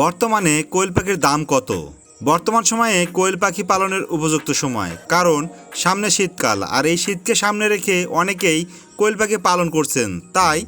বর্তমানে কোয়েল পাখির দাম কত? বর্তমান সময়ে কোয়েল পাখি পালনের উপযুক্ত সময়, কারণ সামনে শীতকাল, আর এই শীতকে সামনে রেখে অনেকেই কোয়েল পাখি পালন করছেন। তাই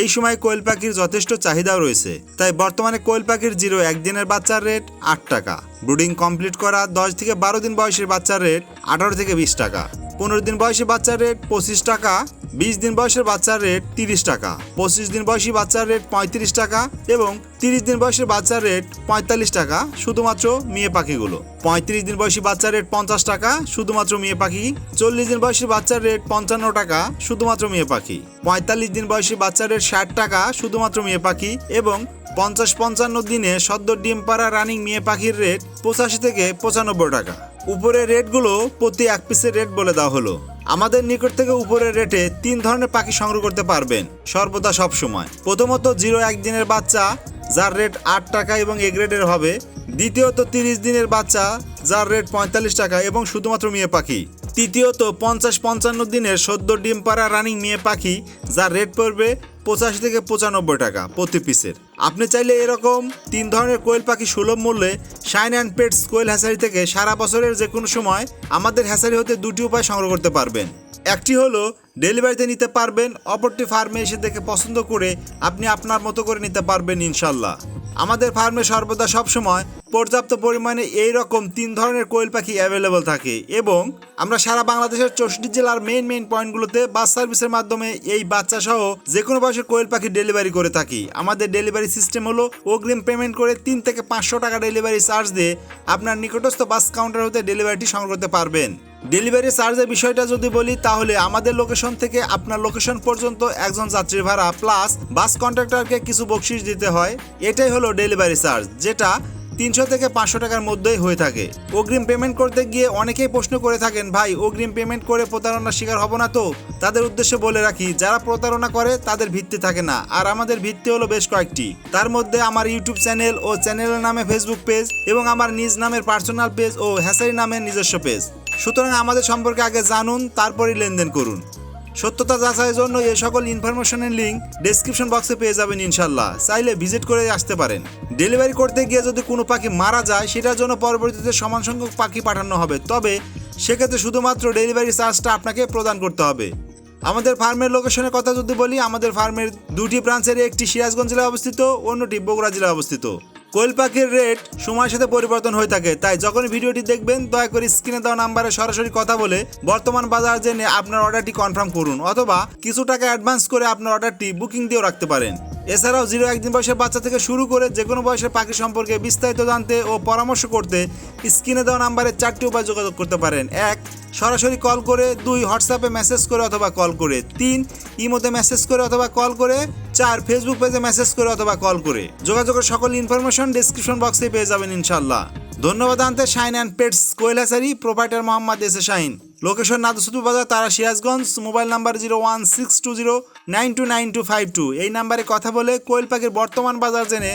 এই সময় কোয়েল পাখির যথেষ্ট চাহিদাও রয়েছে। তাই বর্তমানে কোয়েল পাখির জিরো একদিনের বাচ্চার রেট আট টাকা, ব্রুডিং কমপ্লিট করা দশ থেকে বারো দিন বয়সের বাচ্চার রেট আঠারো থেকে বিশ টাকা। পনেরো দিন বয়সী বাচ্চার রেট পঁচিশ টাকা, বিশ দিন বয়সের বাচ্চার রেট তিরিশ টাকা, পঁচিশ দিন বয়সী বাচ্চার রেট পঁয়ত্রিশ টাকা এবং তিরিশ দিন বয়সের বাচ্চার রেট পঁয়তাল্লিশ টাকা, শুধুমাত্র মেয়ে পাখিগুলো। পঁয়ত্রিশ দিন বয়সী বাচ্চার রেট পঞ্চাশ টাকা, শুধুমাত্র মেয়ে পাখি। চল্লিশ দিন বয়সী বাচ্চার রেট পঞ্চান্ন টাকা, শুধুমাত্র মেয়ে পাখি। পঁয়তাল্লিশ দিন বয়সী বাচ্চার রেট ষাট টাকা, শুধুমাত্র মেয়ে পাখি এবং পঞ্চাশ পঞ্চান্ন দিনে সদ্য ডিম পাড়া রানিং মেয়ে পাখির রেট পঁচাশি থেকে পঁচানব্বই টাকা। উপরের রেটগুলো প্রতি এক পিসের রেট বলে দেওয়া হলো। আমাদের নিকট থেকে উপরের রেটে তিন ধরনের পাখি সংগ্রহ করতে পারবেন, সর্বদা সব সময় প্রথমত জিরো একদিনের বাচ্চা, যার রেট আট টাকা এবং এ গ্রেডের হবে। দ্বিতীয়ত তিরিশ দিনের বাচ্চা, যার রেট পঁয়তাল্লিশ টাকা এবং শুধুমাত্র মেয়ে পাখি। তৃতীয়ত পঞ্চাশ পঞ্চান্ন দিনের সদ্য ডিম পাড়া রানিং মেয়ে পাখি, যার রেট পড়বে পঁচাশি থেকে পঁচানব্বই টাকা প্রতি পিসের আপনি চাইলে এরকম তিন ধরনের কোয়েল পাখি সুলভ মূল্যে shine and pets quail hatchery থেকে সারা বছরের যে কোনো সময় আমাদের হ্যাসারি হতে দুটি উপায় সংগ্রহ করতে পারবেন। একটি হলো, ডেলিভারিতে নিতে পারবেন, অপরটি ফার্মে এসে দেখে পছন্দ করে আপনি আপনার মতো করে নিতে পারবেন ইনশাল্লাহ। আমাদের ফার্মে সর্বদা সবসময় পর্যাপ্ত পরিমাণে এই রকম তিন ধরনের কোয়েল পাখি অ্যাভেলেবল থাকে এবং আমরা সারা বাংলাদেশের চৌষট্টি জেলার মেইন মেইন পয়েন্টগুলোতে বাস সার্ভিসের মাধ্যমে এই বাচ্চা সহ যে কোনো বয়সের কোয়েল পাখি ডেলিভারি করে থাকি। আমাদের ডেলিভারি সিস্টেম হলো অগ্রিম পেমেন্ট করে তিন থেকে পাঁচশো টাকা ডেলিভারি চার্জ দিয়ে আপনার নিকটস্থ বাস কাউন্টার হতে ডেলিভারিটি সংগ্রহ করতে পারবেন। ডেলিভারি চার্জের বিষয়টা যদি বলি, তাহলে আমাদের লোকেশন থেকে আপনার লোকেশন পর্যন্ত একজন যাত্রী ভাড়া প্লাস বাস কন্ট্রাক্টরকে কিছু বকশিস দিতে হয়। এটাই হলো ডেলিভারি চার্জ যেটা তিনশো থেকে পাঁচশো টাকার মধ্যেই হয়ে থাকে। অগ্রিম পেমেন্ট করতে গিয়ে অনেকেই প্রশ্ন করে থাকেন, ভাই, অগ্রিম পেমেন্ট করে প্রতারণার শিকার হব না তো? তাদের উদ্দেশ্যে বলে রাখি, যারা প্রতারণা করে, তাদের ভিত্তি থাকে না। আর আমাদের ভিত্তি হলো বেশ কয়েকটি। তার মধ্যে আমার ইউটিউব চ্যানেল ও চ্যানেলের নামে ফেসবুক পেজ এবং আমার নিজ নামের পার্সোনাল পেজ ও হ্যাসারি নামের নিজস্ব পেজ সুতরাং আমাদের সম্পর্কে আগে জানুন, তারপরই লেনদেন করুন। সত্যতা যাচাইয়ের জন্য এই সকল ইনফরমেশনের লিঙ্ক ডেসক্রিপশন বক্সে পেয়ে যাবেন ইনশাল্লাহ চাইলে ভিজিট করে আসতে পারেন। ডেলিভারি করতে গিয়ে যদি কোনো পাখি মারা যায়, সেটার জন্য পরবর্তীতে সমান সংখ্যক পাখি পাঠানো হবে। তবে সেক্ষেত্রে শুধুমাত্র ডেলিভারি চার্জটা আপনাকে প্রদান করতে হবে। আমাদের ফার্মের লোকেশনের কথা যদি বলি, আমাদের ফার্মের দুটি ব্রাঞ্চের একটি সিরাজগঞ্জ জেলায় অবস্থিত, অন্যটি বগুড়া জেলায় অবস্থিত। কোয়েল পাখির রেট সময়ের সাথে পরিবর্তন হয়ে থাকে। তাই যখন ভিডিওটি দেখবেন, দয়া করে স্ক্রিনে দেওয়া নাম্বারে সরাসরি কথা বলে বর্তমান বাজার জেনে আপনার অর্ডারটি কনফার্ম করুন অথবা কিছু টাকা অ্যাডভান্স করে আপনার অর্ডারটি বুকিং দিয়েও রাখতে পারেন। এছাড়াও জিরো একদিন বয়সের বাচ্চা থেকে শুরু করে যে কোনো বয়সের পাখি সম্পর্কে বিস্তারিত জানতে ও পরামর্শ করতে স্ক্রিনে দেওয়া নাম্বারে চারটি উপায় যোগাযোগ করতে পারেন। এক, সরাসরি কল করে। দুই, হোয়াটসঅ্যাপে মেসেজ করে অথবা কল করে। তিন, ইমোতে মেসেজ করে অথবা কল করে। চার, ফেসবুক পেজে মেসেজ করে অথবা কল করে। যোগাযোগের সকল ইনফরমেশন ডিসক্রিপশন বক্সে পেয়ে যাবেন ইনশাল্লাহ। ধন্যবাদ আনতে shine and pets quail hatchery, proprietor Mohammad এসে শাইন। লোকেশন নাদুসুদু বাজার, তারা Sirajganj, mobile number zero one six two zero nine two nine two five two. এই নাম্বারে কথা বলে কোয়েল পাখির বর্তমান বাজার জেনে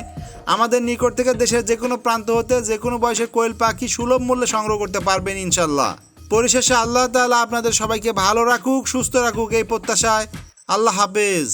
আমাদের নিকট থেকে দেশের যে কোনো প্রান্ত হতে যে কোনো বয়সের কোয়েল পাখি সুলভ মূল্যে সংগ্রহ করতে পারবেন ইনশাল্লাহ পরিশেষে আল্লাহ তাআলা আপনাদের সবাইকে ভালো রাখুক, সুস্থ রাখুক এই প্রত্যাশায়। আল্লাহ হাফেজ।